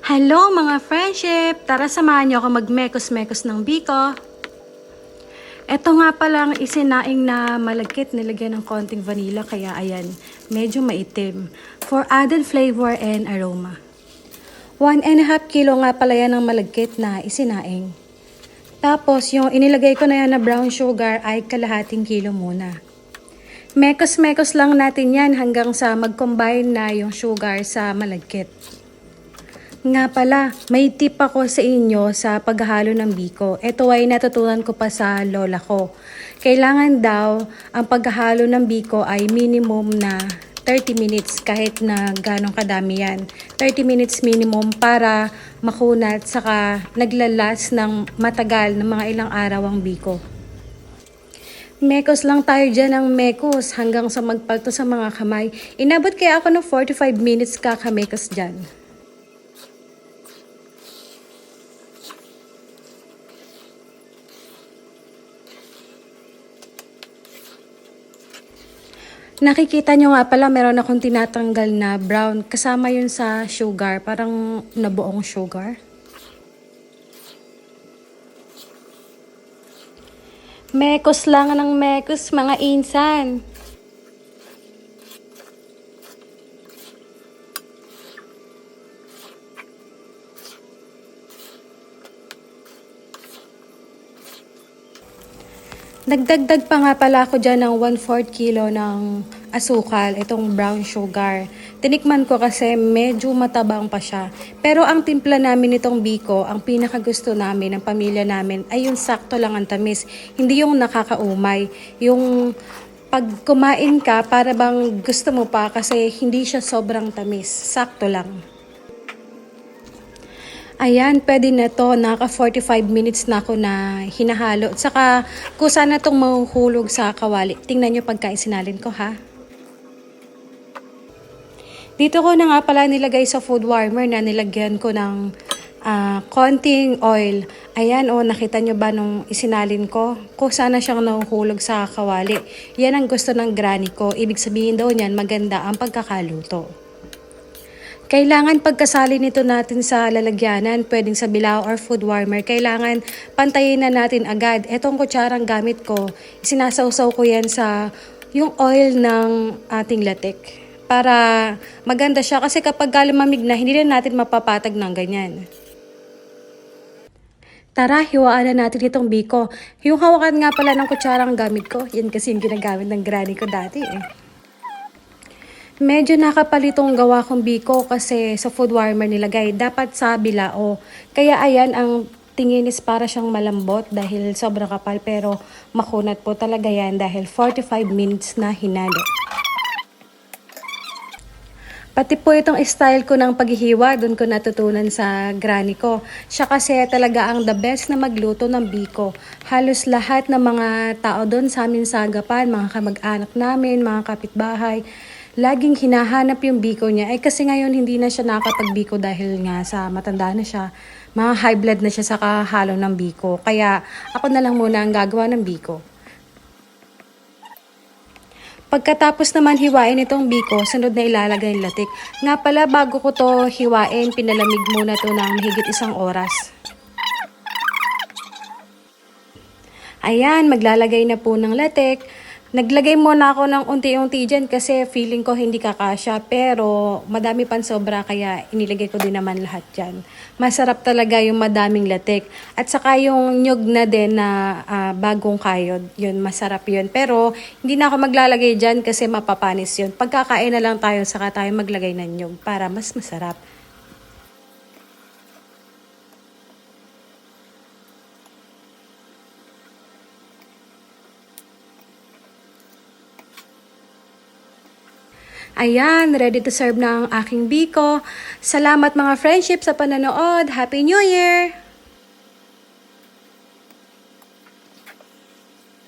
Hello mga friendship! Tara samahan niyo ako magmekos-mekos ng biko. Ito nga palang isinaing na malagkit nilagyan ng konting vanilla kaya ayan, medyo maitim. For added flavor and aroma. One and a half kilo nga pala yan ng malagkit na isinaing. Tapos yung inilagay ko na yan na brown sugar ay kalahating kilo muna. Mekos-mekos lang natin yan hanggang sa mag-combine na yung sugar sa malagkit. Nga pala, may tip ako sa inyo sa paghahalo ng biko. Ito ay natutunan ko pa sa lola ko. Kailangan daw ang paghahalo ng biko ay minimum na 30 minutes kahit na ganong kadami yan. 30 minutes minimum para makunat saka naglalas ng matagal ng mga ilang araw ang biko. Mekos lang tayo dyan ng mekos hanggang sa magpalto sa mga kamay. Inabot kaya ako ng 45 minutes kakamekos dyan. Nakikita nyo nga pala, meron akong tinatanggal na brown. Kasama yun sa sugar, parang nabuong sugar. Mekos lang ng mekos, mga insan. Nagdagdag pa nga pala ako dyan ng 1/4 kilo ng asukal, itong brown sugar. Tinikman ko kasi medyo matabang pa siya. Pero ang timpla namin nitong biko, ang pinakagusto namin, ng pamilya namin, ay yung sakto lang ang tamis. Hindi yung nakakaumay. Yung pag kumain ka, para bang gusto mo pa kasi hindi siya sobrang tamis. Sakto lang. Ayan, pwede na to. Naka 45 minutes na ako na hinahalo. At saka, kusa na itong mahuhulog sa kawali. Tingnan nyo pagka isinalin ko, ha? Dito ko na nga pala nilagay sa food warmer na nilagyan ko ng ah, konting oil. Ayan, oh, nakita nyo ba nung isinalin ko? Kusa na siyang nahuhulog sa kawali. Yan ang gusto ng granny ko. Ibig sabihin daw niyan, maganda ang pagkakaluto. Kailangan pagkasali nito natin sa lalagyanan, pwedeng sa bilao or food warmer, kailangan pantayin na natin agad. Etong kutsarang gamit ko, sinasawsaw ko yan sa yung oil ng ating latik. Para maganda siya kasi kapag lumamig na, hindi na natin mapapatag ng ganyan. Tara, hiwaan na natin itong biko. Yung hawakan nga pala ng kutsarang gamit ko, yan kasi yung ginagamit ng granny ko dati eh. Medyo nakapalitong gawa kong biko kasi sa food warmer nilagay. Dapat sa bilao. Kaya ayan, ang tingin is para siyang malambot dahil sobrang kapal pero makunat po talaga yan dahil 45 minutes na hinalo. Pati po itong style ko ng paghihiwa, doon ko natutunan sa granny ko. Siya kasi talaga ang the best na magluto ng biko. Halos lahat ng mga tao doon sa amin sa agapan, mga kamag-anak namin, mga kapitbahay, laging hinahanap yung biko niya. Eh kasi ngayon hindi na siya nakapagbiko dahil nga sa matanda na siya. Mga high blood na siya sa kahalo ng biko. Kaya ako na lang muna ang gagawa ng biko. Pagkatapos naman hiwain itong biko, sunod na ilalagay yung latik. Nga pala, bago ko to hiwain, pinalamig muna to ng mahigit isang oras. Ayan, maglalagay na po ng latik. Naglagay muna ako ng unti-unti dyan kasi feeling ko hindi kakasya. Pero madami pan sobra kaya inilagay ko din naman lahat dyan. Masarap talaga yung madaming latik. At saka yung nyug na din na ah, bagong kayod. Yun, masarap yun. Pero hindi na ako maglalagay dyan kasi mapapanis yun. Pagkakain na lang tayo saka tayo maglagay ng nyug para mas masarap. Ayan, ready to serve na ang aking biko. Salamat mga friendship sa pananood. Happy New Year!